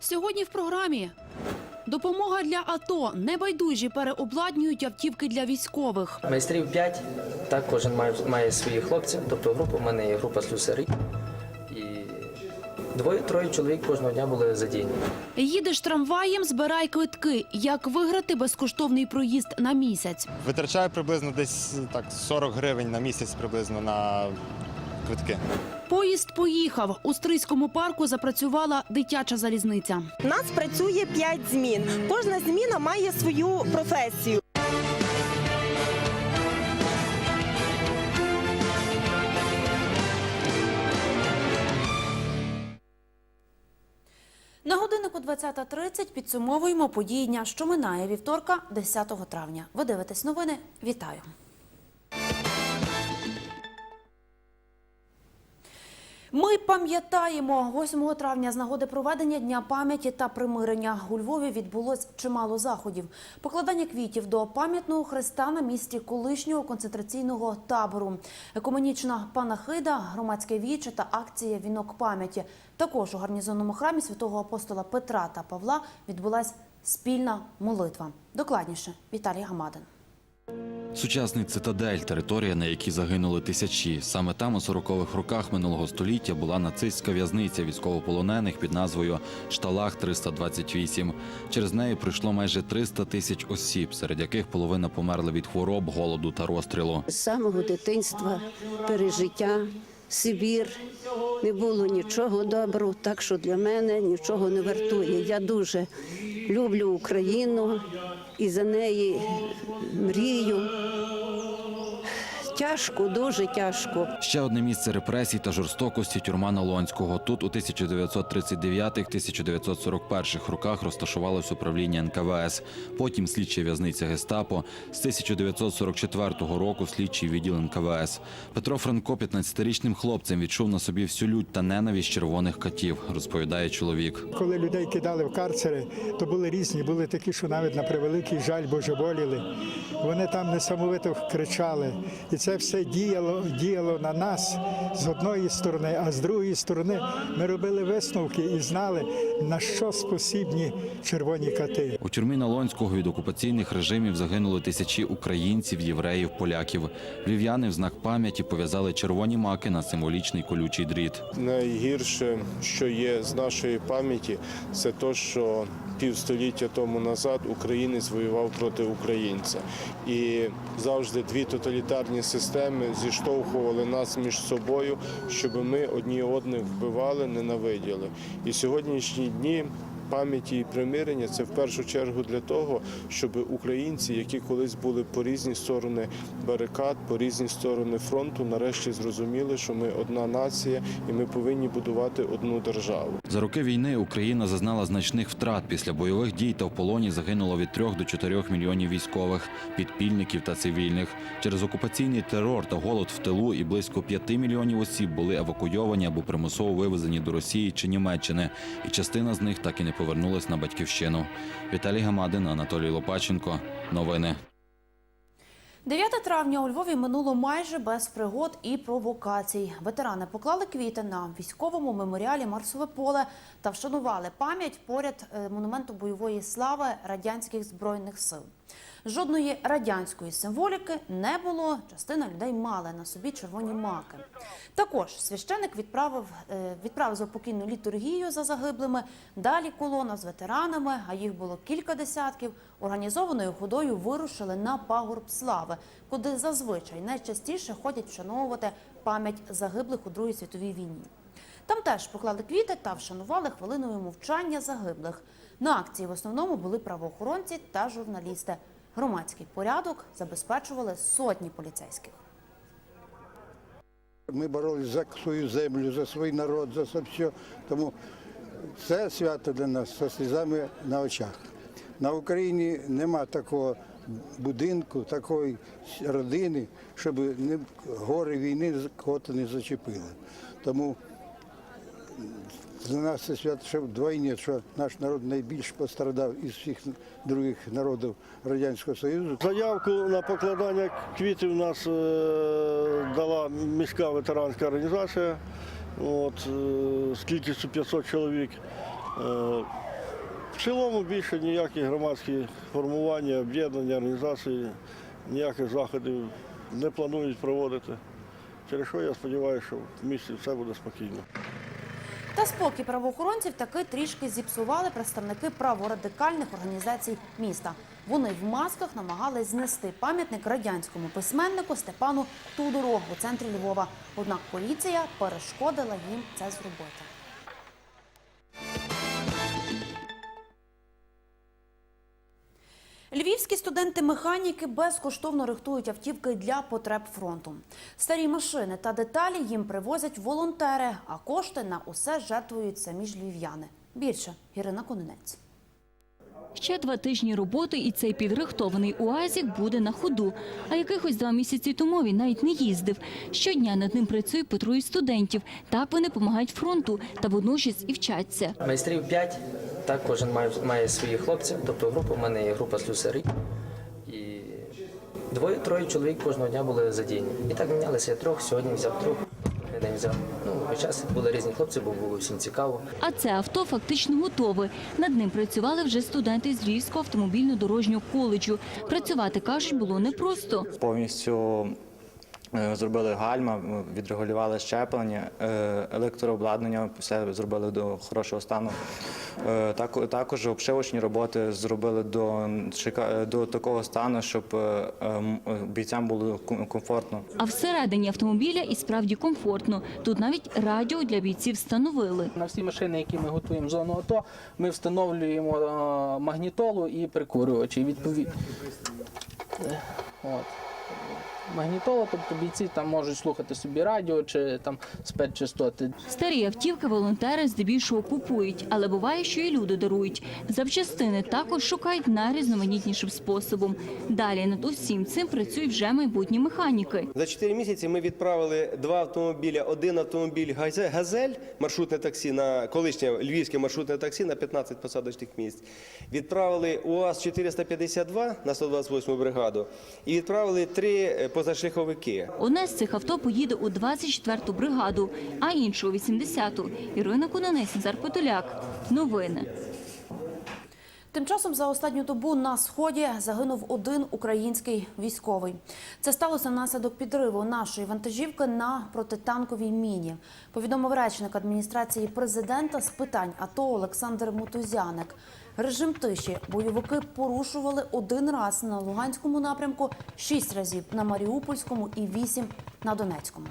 Сьогодні в програмі допомога для АТО. Небайдужі переобладнюють автівки для військових. Майстрів 5, так кожен має, має своїх хлопців, тобто група, у мене є група слюсарів. І двоє-троє чоловік кожного дня були задіяні. Їдеш трамваєм, збирай квитки. Як виграти безкоштовний проїзд на місяць? Витрачаю приблизно десь так 40 гривень на місяць приблизно на квитки. Поїзд поїхав. У Стрийському парку запрацювала дитяча залізниця. У нас працює 5 змін. Кожна зміна має свою професію. На годиннику 20.30 підсумовуємо події дня, що минає вівторка, 10 травня. Ви дивитесь новини. Вітаю. Ми пам'ятаємо 8 травня з нагоди проведення дня пам'яті та примирення. У Львові відбулось чимало заходів. Покладання квітів до пам'ятного хреста на місці колишнього концентраційного табору, екуменічна панахида, громадське віче та акція Вінок пам'яті. Також у гарнізонному храмі святого апостола Петра та Павла відбулась спільна молитва. Докладніше Віталій Гамадин. Сучасний цитадель, територія, на якій загинули тисячі. Саме там у 40-х роках минулого століття була нацистська в'язниця військовополонених під назвою Шталах 328. Через неї прийшло майже 300 тисяч осіб, серед яких половина померли від хвороб, голоду та розстрілу. З самого дитинства пережиття, Сибір. Не було нічого доброго, так що для мене нічого не вартує. Я дуже люблю Україну і за неї мрію. Тяжко, дуже тяжко. Ще одне місце репресій та жорстокості тюрма Налонського. Тут у 1939-1941 роках розташувалось управління НКВС. Потім слідча в'язниця Гестапо. З 1944 року слідчий відділ НКВС. Петро Франко 15-річним хлопцем відчув на собі всю лють та ненависть червоних катів, розповідає чоловік. Коли людей кидали в карцери, то були різні, були такі, що навіть на превеликий жаль божеволіли. Вони там несамовито кричали. І це все діяло, діяло на нас з одної сторони, а з другої сторони ми робили висновки і знали, на що спосібні червоні кати. У тюрмі Налонського від окупаційних режимів загинули тисячі українців, євреїв, поляків. Львів'яни в знак пам'яті пов'язали червоні маки на символічний колючий дріт. Найгірше, що є з нашої пам'яті, це те, що півстоліття тому назад українець воював проти українця. І завжди дві тоталітарні системи зіштовхували нас між собою, щоб ми одні одних вбивали, ненавиділи. І сьогоднішні дні. Пам'яті і примирення це в першу чергу для того, щоб українці, які колись були по різні сторони барикад, по різні сторони фронту, нарешті зрозуміли, що ми одна нація і ми повинні будувати одну державу. За роки війни Україна зазнала значних втрат. Після бойових дій та в полоні загинуло від 3 до 4 мільйонів військових, підпільників та цивільних. Через окупаційний терор та голод в тилу і близько 5 мільйонів осіб були евакуйовані або примусово вивезені до Росії чи Німеччини, і частина з них так і не повернулась на батьківщину. Віталій Гамадин, Анатолій Лопаченко. Новини. 9 травня у Львові минуло майже без пригод і провокацій. Ветерани поклали квіти на військовому меморіалі Марсове поле та вшанували пам'ять поряд е, монументу бойової слави радянських збройних сил. Жодної радянської символіки не було. Частина людей мали на собі червоні маки. Також священик відправив е, відправив заупокійну літургію за загиблими. Далі колона з ветеранами, а їх було кілька десятків. Організованою ходою вирушили на пагорб слави, куди зазвичай найчастіше ходять вшановувати пам'ять загиблих у Другій світовій війні. Там теж поклали квіти та вшанували хвилиною мовчання загиблих. На акції в основному були правоохоронці та журналісти. Громадський порядок забезпечували сотні поліцейських. Ми боролися за свою землю, за свій народ, за все. Тому це свято для нас зі слізами на очах. На Україні нема такого будинку, такої родини, щоб не, гори війни кого-то не зачепили. Тому для нас це свято ще вдвойні, що наш народ найбільш пострадав із всіх других народів Радянського Союзу. Заявку на покладання квітів нас е, дала міська ветеранська організація. От, е, з кількістю 500 чоловік. Е, В цілому більше ніякі громадські формування, об'єднання, організації, ніяких заходів не планують проводити. Через що я сподіваюся, що в місті все буде спокійно. Та спокій правоохоронців таки трішки зіпсували представники праворадикальних організацій міста. Вони в масках намагались знести пам'ятник радянському письменнику Степану Тудору у центрі Львова. Однак поліція перешкодила їм це зробити. Львівські студенти-механіки безкоштовно рихтують автівки для потреб фронту. Старі машини та деталі їм привозять волонтери, а кошти на усе жертвують самі ж львів'яни. Більше Ірина Кононець. Ще два тижні роботи, і цей підрихтований УАЗик буде на ходу. А якихось два місяці тому він навіть не їздив. Щодня над ним працює по троє студентів. Так вони допомагають фронту та водночас і вчаться. Майстрів 5, так кожен має, має своїх хлопців, тобто група, у мене є група слюсарів. Двоє-троє чоловік кожного дня були задіяні. І так мінялися я трьох, сьогодні взяв трьох, я взяв. Ну, час були різні хлопці, бо було всім цікаво. А це авто фактично готове. Над ним працювали вже студенти з Львівського автомобільно-дорожнього коледжу. Працювати, кажуть, було непросто. Повністю зробили гальма, відрегулювали щеплення, е, електрообладнання все зробили до хорошого стану. Е, так- Також обшивочні роботи зробили до, до такого стану, щоб е, ем, е, бійцям було ком- комфортно. А всередині автомобіля і справді комфортно. Тут навіть радіо для бійців встановили. На всі машини, які ми готуємо в зону АТО, ми встановлюємо е, магнітолу і прикурювачі. Відповідь... Е, От. Магнітола, тобто бійці там можуть слухати собі радіо чи там спецчастоти. Старі автівки волонтери здебільшого купують, але буває, що і люди дарують. Запчастини також шукають найрізноманітнішим способом. Далі над усім цим працюють вже майбутні механіки. За 4 місяці ми відправили два автомобіля. Один автомобіль «Газе- «Газель», маршрутне таксі на колишнє львівське маршрутне таксі на 15 посадочних місць. Відправили УАЗ-452 на 128 бригаду і відправили три позашляховики. Одне з цих авто поїде у 24-ту бригаду, а інше у 80-ту. Ірина Кунанець, Назар Подоляк. Новини. Тим часом за останню добу на сході загинув один український військовий. Це сталося внаслідок підриву нашої вантажівки на протитанковій міні. Повідомив речник адміністрації президента з питань АТО Олександр Мутузяник. Режим тиші бойовики порушували один раз на Луганському напрямку, шість разів на Маріупольському і вісім на Донецькому.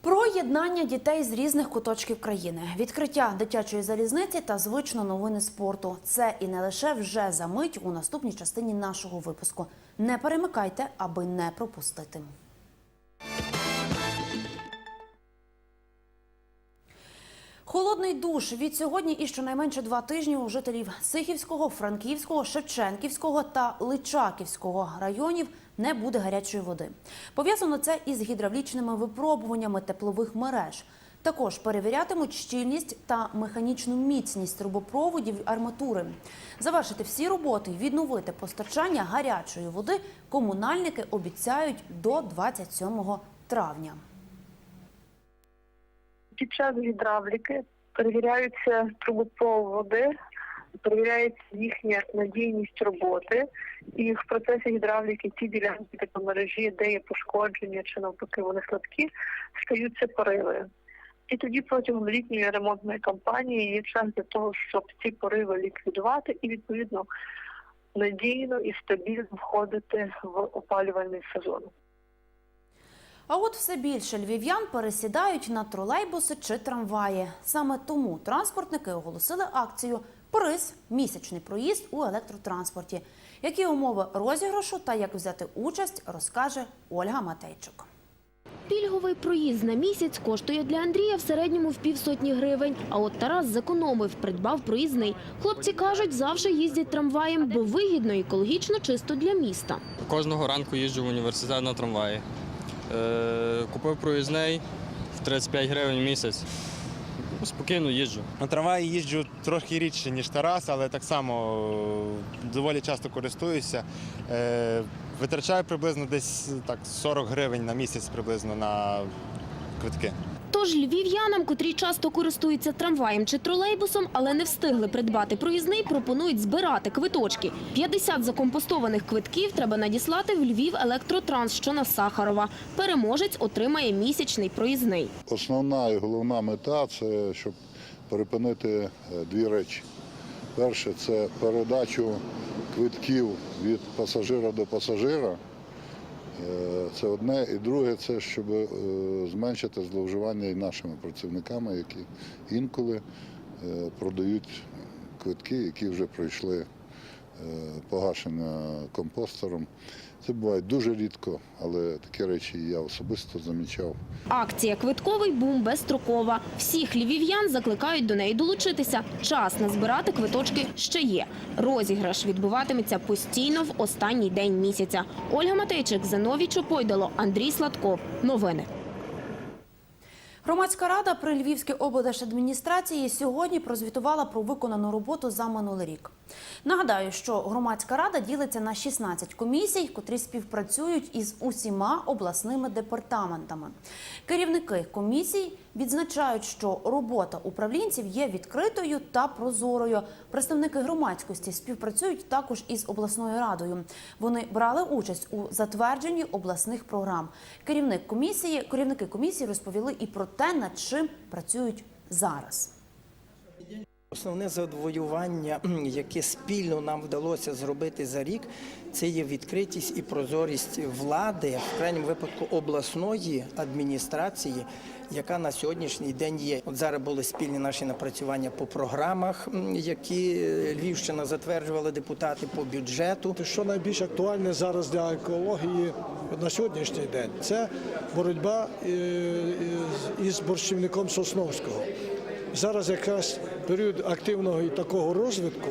Про єднання дітей з різних куточків країни, відкриття дитячої залізниці та звично новини спорту. Це і не лише вже за мить у наступній частині нашого випуску. Не перемикайте, аби не пропустити. Холодний душ від сьогодні і щонайменше два тижні у жителів Сихівського, Франківського, Шевченківського та Личаківського районів не буде гарячої води. Пов'язано це із гідравлічними випробуваннями теплових мереж. Також перевірятимуть щільність та механічну міцність трубопроводів арматури. Завершити всі роботи і відновити постачання гарячої води комунальники обіцяють до 27 травня. Під час гідравліки перевіряються трубопроводи, перевіряється їхня надійність роботи. І в процесі гідравліки ті ділянки тепломережі, де є пошкодження чи навпаки вони слабкі, стаються пориви. І тоді протягом літньої ремонтної кампанії є час для того, щоб ці пориви ліквідувати і відповідно надійно і стабільно входити в опалювальний сезон. А от все більше львів'ян пересідають на тролейбуси чи трамваї. Саме тому транспортники оголосили акцію Приз місячний проїзд у електротранспорті. Які умови розіграшу та як взяти участь, розкаже Ольга Матейчук. Пільговий проїзд на місяць коштує для Андрія в середньому в півсотні гривень. А от Тарас зекономив, придбав проїзний. Хлопці кажуть, завжди їздять трамваєм, бо вигідно і екологічно чисто для міста. Кожного ранку їжджу в університет на трамваї. Е, купив проїзний в 35 гривень в місяць. Ну, Спокійно їжджу. На трамваї їжджу трохи рідше, ніж Тарас, але так само е, доволі часто користуюся. Е, Витрачаю приблизно десь так 40 гривень на місяць приблизно на квитки. То Тож львів'янам, котрі часто користуються трамваєм чи тролейбусом, але не встигли придбати проїзний, пропонують збирати квиточки. 50 закомпостованих квитків треба надіслати в Львів електротранс, що на Сахарова. Переможець отримає місячний проїзний. Основна і головна мета це щоб перепинити е, дві речі. Перше це передачу квитків від пасажира до пасажира. Е, Це одне. І друге, це щоб е, зменшити зловживання і нашими працівниками, які інколи е, продають квитки, які вже пройшли погашення компостером. Це буває дуже рідко, але такі речі я особисто замічав. Акція «Квитковий бум» безстрокова. Всіх львів'ян закликають до неї долучитися. Час назбирати квиточки ще є. Розіграш відбуватиметься постійно в останній день місяця. Ольга Матейчик, Зиновій Чопойдало, Андрій Сладков. Новини. Громадська рада при Львівській облдержадміністрації сьогодні прозвітувала про виконану роботу за минулий рік. Нагадаю, що громадська рада ділиться на 16 комісій, котрі співпрацюють із усіма обласними департаментами. Керівники комісій відзначають, що робота управлінців є відкритою та прозорою. Представники громадськості співпрацюють також із обласною радою. Вони брали участь у затвердженні обласних програм. Керівник комісії, керівники комісії розповіли і про те, над чим працюють зараз. Основне завоювання, яке спільно нам вдалося зробити за рік, це є відкритість і прозорість влади, в крайньому випадку обласної адміністрації, яка на сьогоднішній день є. От зараз були спільні наші напрацювання по програмах, які Львівщина затверджувала депутати по бюджету. Що найбільш актуальне зараз для екології на сьогоднішній день? Це боротьба е, із- із борщівником Сосновського. Зараз якраз період активного і такого розвитку,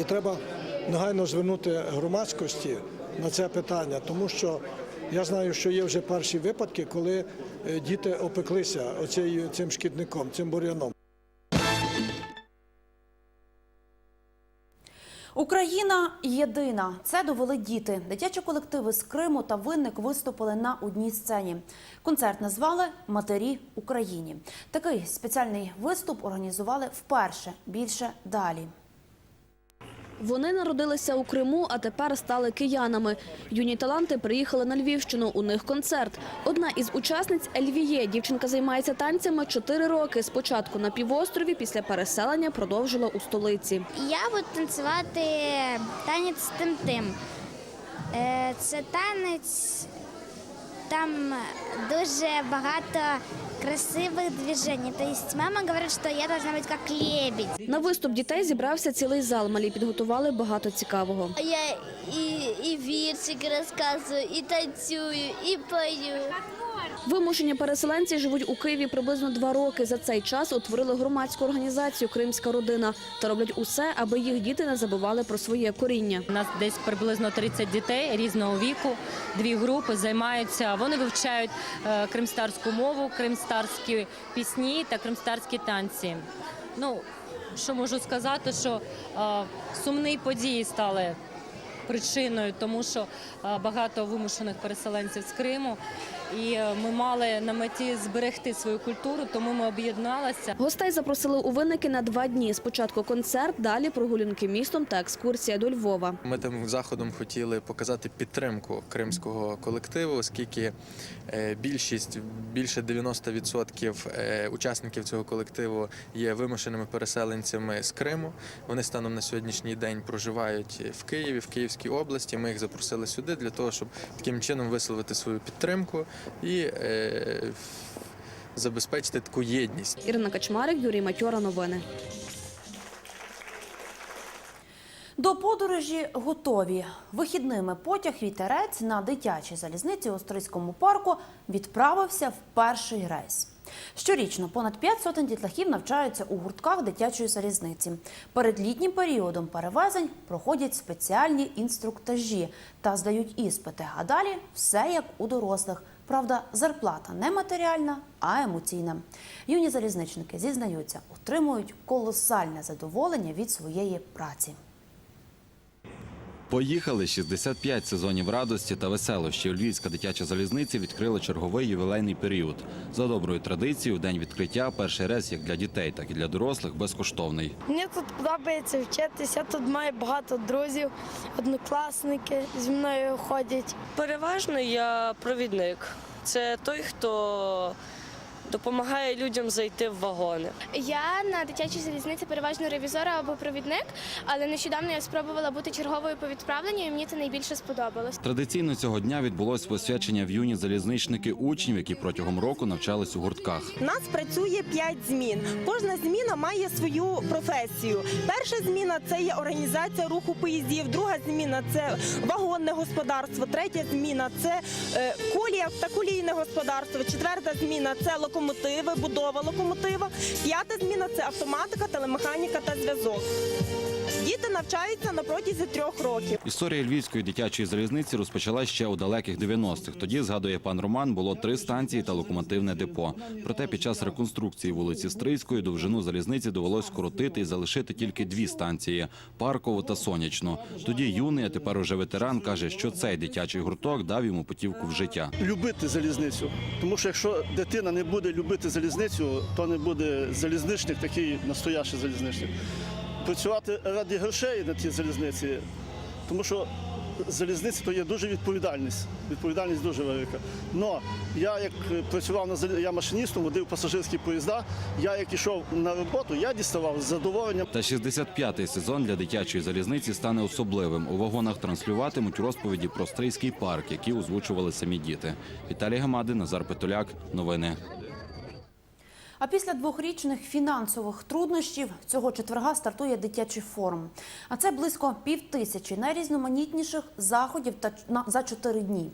і треба негайно звернути громадськості на це питання, тому що я знаю, що є вже перші випадки, коли е, діти опеклися оцей, цим шкідником, цим бур'яном. Україна єдина. Це довели діти. Дитячі колективи з Криму та Винник виступили на одній сцені. Концерт назвали Матері Україні. Такий спеціальний виступ організували вперше. Більше далі. Вони народилися у Криму, а тепер стали киянами. Юні таланти приїхали на Львівщину. У них концерт. Одна із учасниць Ельвіє. Дівчинка займається танцями чотири роки. Спочатку на півострові, після переселення продовжила у столиці. Я буду танцювати танець тим-тим. Е, Це танець, там дуже багато красивих то Тобто мама говорить, що я должна бути як лебедь. На виступ дітей зібрався цілий зал. Малі підготували багато цікавого. Я і, і віршики розказую, і танцюю, і пою. Вимушені переселенці живуть у Києві приблизно два роки. За цей час утворили громадську організацію Кримська родина та роблять усе, аби їх діти не забували про своє коріння. У нас десь приблизно 30 дітей різного віку, дві групи займаються. Вони вивчають е, кримстарську мову, кримстарські пісні та кримстарські танці. Ну, що можу сказати, що е, сумні події стали причиною, тому що е, багато вимушених переселенців з Криму. І е, ми мали на меті зберегти свою культуру, тому ми об'єдналися. Гостей запросили у винники на два дні. Спочатку концерт, далі прогулянки містом та екскурсія до Львова. Ми тим заходом хотіли показати підтримку кримського колективу, оскільки е, більшість, більше 90% е, учасників цього колективу є вимушеними переселенцями з Криму. Вони станом на сьогоднішній день проживають в Києві, в Київській області. Ми їх запросили сюди для того, щоб таким чином висловити свою підтримку і е, забезпечити таку єдність. Ірина Качмарик, Юрій Матьора. Новини. До подорожі готові. Вихідними потяг «Вітерець» на дитячій залізниці у Остризькому парку відправився в перший рейс. Щорічно понад 5 сотень дітлахів навчаються у гуртках дитячої залізниці. Перед літнім періодом перевезень проходять спеціальні інструктажі та здають іспити. А далі все як у дорослих. Правда, зарплата не матеріальна, а емоційна. Юні залізничники зізнаються, отримують колосальне задоволення від своєї праці. Поїхали 65 сезонів радості та веселощів. Львівська дитяча залізниця відкрила черговий ювілейний період. За доброю традицією, в день відкриття перший рейс як для дітей, так і для дорослих безкоштовний. Мені тут подобається вчитися. Тут маю багато друзів, однокласники зі мною ходять. Переважно я провідник. Це той, хто допомагає людям зайти в вагони. Я на дитячій залізниці переважно ревізор або провідник, але нещодавно я спробувала бути черговою по відправленню, і мені це найбільше сподобалось. Традиційно цього дня відбулось посвячення в юні залізничники учнів, які протягом року навчались у гуртках. У нас працює 5 змін. Кожна зміна має свою професію. Перша зміна це є організація руху поїздів. Друга зміна це вагонне господарство. Третя зміна це е, колія та колійне господарство. Четверта зміна це локомотиви, будова локомотива. П'ята зміна це автоматика, телемеханіка та зв'язок. Діти навчаються на протязі трьох років. Історія львівської дитячої залізниці розпочалась ще у далеких 90-х. Тоді, згадує пан Роман, було три станції та локомотивне депо. Проте під час реконструкції вулиці Стрийської довжину залізниці довелось скоротити і залишити тільки дві станції Паркову та Сонячну. Тоді юний, а тепер уже ветеран, каже, що цей дитячий гурток дав йому путівку в життя. любити залізницю. Тому що якщо дитина не буде любити залізницю, то не буде залізничник, такий настоящий залізничник. Працювати ради грошей на тій залізниці, тому що залізниця то є дуже відповідальність. Відповідальність дуже велика. Но я як працював на я машиністом, водив пасажирські поїзда. Я як ішов на роботу, я діставав з задоволенням. Та 65-й сезон для дитячої залізниці стане особливим. У вагонах транслюватимуть розповіді про стрийський парк, які озвучували самі діти. Віталій Гамади, Назар Петуляк. Новини. А після двохрічних фінансових труднощів цього четверга стартує дитячий форум. А це близько півтисячі найрізноманітніших заходів та за чотири дні.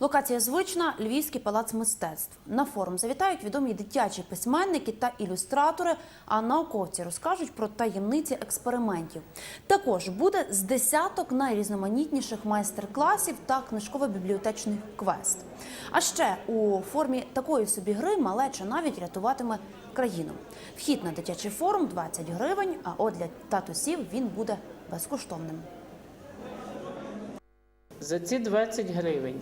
Локація звична Львівський палац мистецтв. На форум завітають відомі дитячі письменники та ілюстратори, а науковці розкажуть про таємниці експериментів. Також буде з десяток найрізноманітніших майстер-класів та книжково-бібліотечний квест. А ще у формі такої собі гри малеча навіть рятуватиме країну. Вхід на дитячий форум 20 гривень, а от для татусів він буде безкоштовним. За ці 20 гривень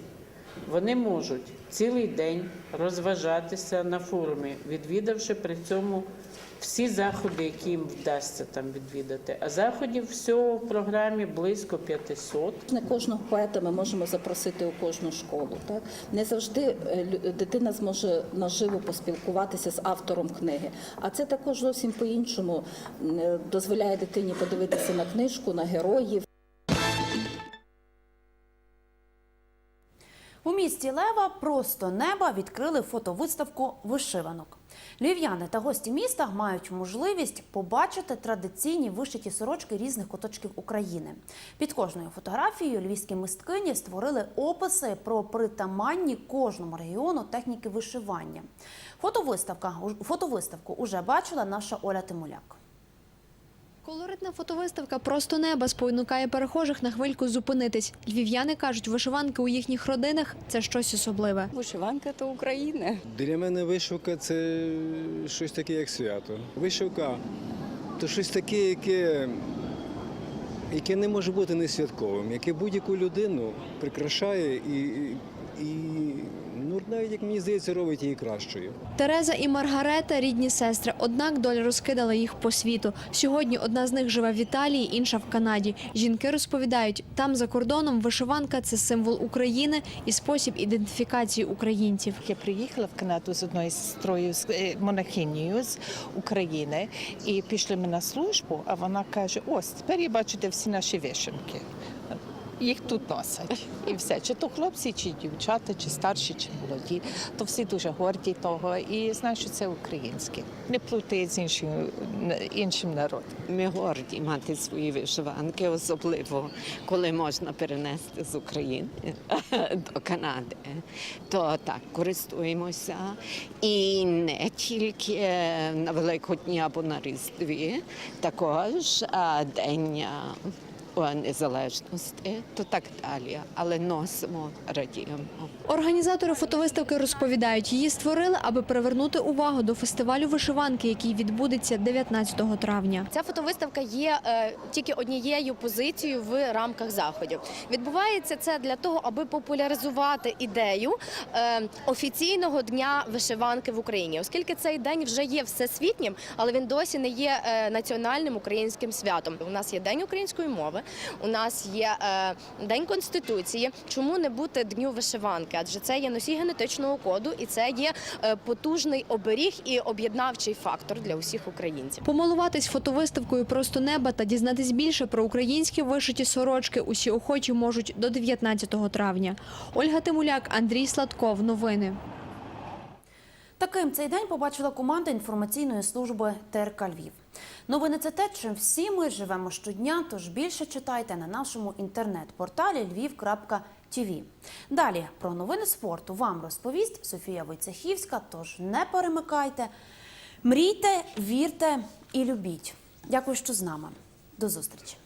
вони можуть цілий день розважатися на форумі, відвідавши при цьому всі заходи, які їм вдасться там відвідати. А заходів всього в програмі близько 500. Не кожного поета ми можемо запросити у кожну школу. Так не завжди е, дитина зможе наживо поспілкуватися з автором книги. А це також зовсім по-іншому м, е, дозволяє дитині подивитися на книжку, на героїв. Місті Лева просто неба відкрили фотовиставку вишиванок. Львів'яни та гості міста мають можливість побачити традиційні вишиті сорочки різних куточків України. Під кожною фотографією львівські мисткині створили описи про притаманні кожному регіону техніки вишивання. Фотовиставка фотовиставку уже бачила наша Оля Тимуляк. Колоритна фотовиставка просто неба спонукає перехожих на хвильку зупинитись. Львів'яни кажуть, вишиванки у їхніх родинах це щось особливе. Вишиванка то Україна. Для мене вишивка це щось таке, як свято. Вишивка то щось таке, яке, яке не може бути не святковим, яке будь-яку людину прикрашає і, і, і навіть, як мені здається, робить її кращою. Тереза і Маргарета рідні сестри, однак доля розкидала їх по світу. Сьогодні одна з них живе в Італії, інша в Канаді. Жінки розповідають, там за кордоном вишиванка це символ України і спосіб ідентифікації українців. Я приїхала в Канаду з одною сестрою з е, монахинею з України і пішли ми на службу, а вона каже: ось тепер я бачу, де всі наші вишивки. Їх тут носять. І все, чи то хлопці, чи дівчата, чи старші, чи молоді, то всі дуже горді того і знають, що це українське. Не плути з іншим, іншим народом. Ми горді мати свої вишиванки, особливо коли можна перенести з України до Канади. То так користуємося. І не тільки на Великодні або на Різдві, також а, День незалежності, то так далі. Але носимо, радіємо. Організатори фотовиставки розповідають, її створили, аби привернути увагу до фестивалю вишиванки, який відбудеться 19 травня. Ця фотовиставка є е, тільки однією позицією в рамках заходів. Відбувається це для того, аби популяризувати ідею е, офіційного дня вишиванки в Україні, оскільки цей день вже є всесвітнім, але він досі не є е, національним українським святом. У нас є день української мови, у нас є е, день конституції. Чому не бути дню вишиванки? Адже це є носій генетичного коду, і це є е, потужний оберіг і об'єднавчий фактор для усіх українців. Помилуватись фотовиставкою просто неба та дізнатись більше про українські вишиті сорочки усі охочі можуть до 19 травня. Ольга Тимуляк, Андрій Сладков. Новини. Таким цей день побачила команда інформаційної служби ТРК Львів. Новини це те, чим всі ми живемо щодня, тож більше читайте на нашому інтернет-порталі lviv.tv. Далі про новини спорту вам розповість Софія Войцехівська, тож не перемикайте. Мрійте, вірте і любіть. Дякую, що з нами. До зустрічі.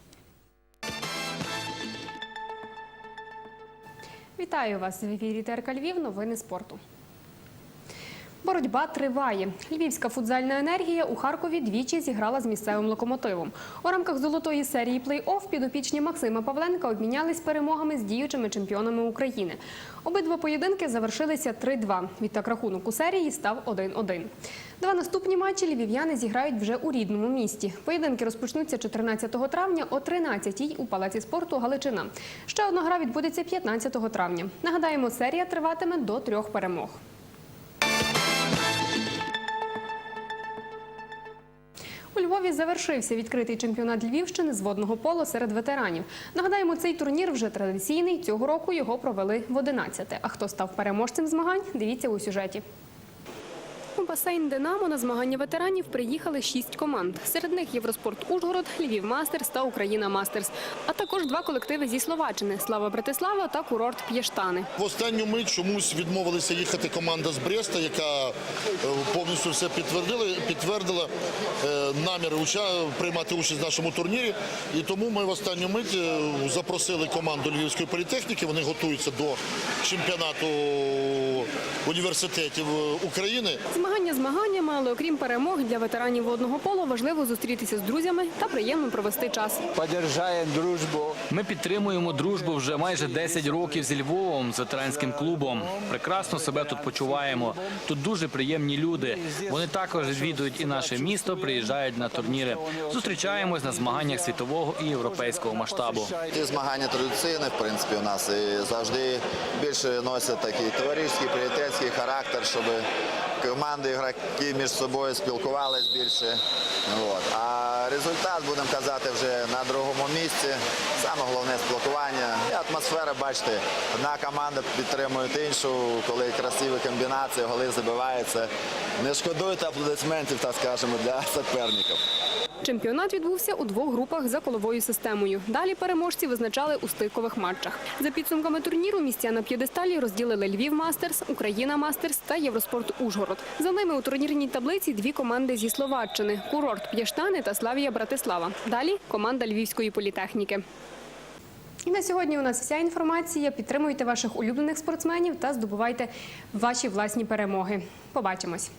Вітаю вас в ефірі ТРК Львів. Новини спорту. Боротьба триває. Львівська футзальна енергія у Харкові двічі зіграла з місцевим локомотивом. У рамках золотої серії плей-офф підопічні Максима Павленка обмінялись перемогами з діючими чемпіонами України. Обидва поєдинки завершилися 3-2. Відтак рахунок у серії став 1-1. Два наступні матчі львів'яни зіграють вже у рідному місті. Поєдинки розпочнуться 14 травня о 13-й у Палаці спорту Галичина. Ще одна гра відбудеться 15 травня. Нагадаємо, серія триватиме до трьох перемог. У Львові завершився відкритий чемпіонат Львівщини з водного поло серед ветеранів. Нагадаємо, цей турнір вже традиційний. Цього року його провели в 11-те. А хто став переможцем змагань? Дивіться у сюжеті. Басейн Динамо на змагання ветеранів приїхали шість команд. Серед них Євроспорт Ужгород, Львів Мастерс та Україна Мастерс, а також два колективи зі Словаччини Слава Братислава та курорт П'єштани. В останню мить чомусь відмовилися їхати команда з Бреста, яка е, повністю все підтвердила, підтвердила е, наміри приймати участь в нашому турнірі. І тому ми в останню мить е, запросили команду Львівської політехніки. Вони готуються до чемпіонату університетів України. Змагання змаганнями, але окрім перемог для ветеранів водного поло важливо зустрітися з друзями та приємно провести час. Поддержаем дружбу. Ми підтримуємо дружбу вже майже 10 років зі Львовом, з ветеранським клубом. Прекрасно себе тут почуваємо. Тут дуже приємні люди. Вони також відвідують і наше місто, приїжджають на турніри. Зустрічаємось на змаганнях світового і європейського масштабу. Ті змагання традиційні, в принципі, у нас і завжди більше носять такий товариський, приятельський характер, щоб команди, ігроки між собою спілкувались більше. От. А результат, будемо казати, вже на другому місці. Саме головне спілкування. І атмосфера, бачите, одна команда підтримує іншу, коли красиві комбінації, голи забиваються. Не шкодуйте аплодисментів, так скажемо, для суперників. Чемпіонат відбувся у двох групах за коловою системою. Далі переможці визначали у стикових матчах. За підсумками турніру місця на п'єдесталі розділили Львів Мастерс, Україна Мастерс та Євроспорт Ужгород. За ними у турнірній таблиці дві команди зі Словаччини курорт П'єштани та Славія Братислава. Далі команда Львівської політехніки. І на сьогодні у нас вся інформація. Підтримуйте ваших улюблених спортсменів та здобувайте ваші власні перемоги. Побачимось.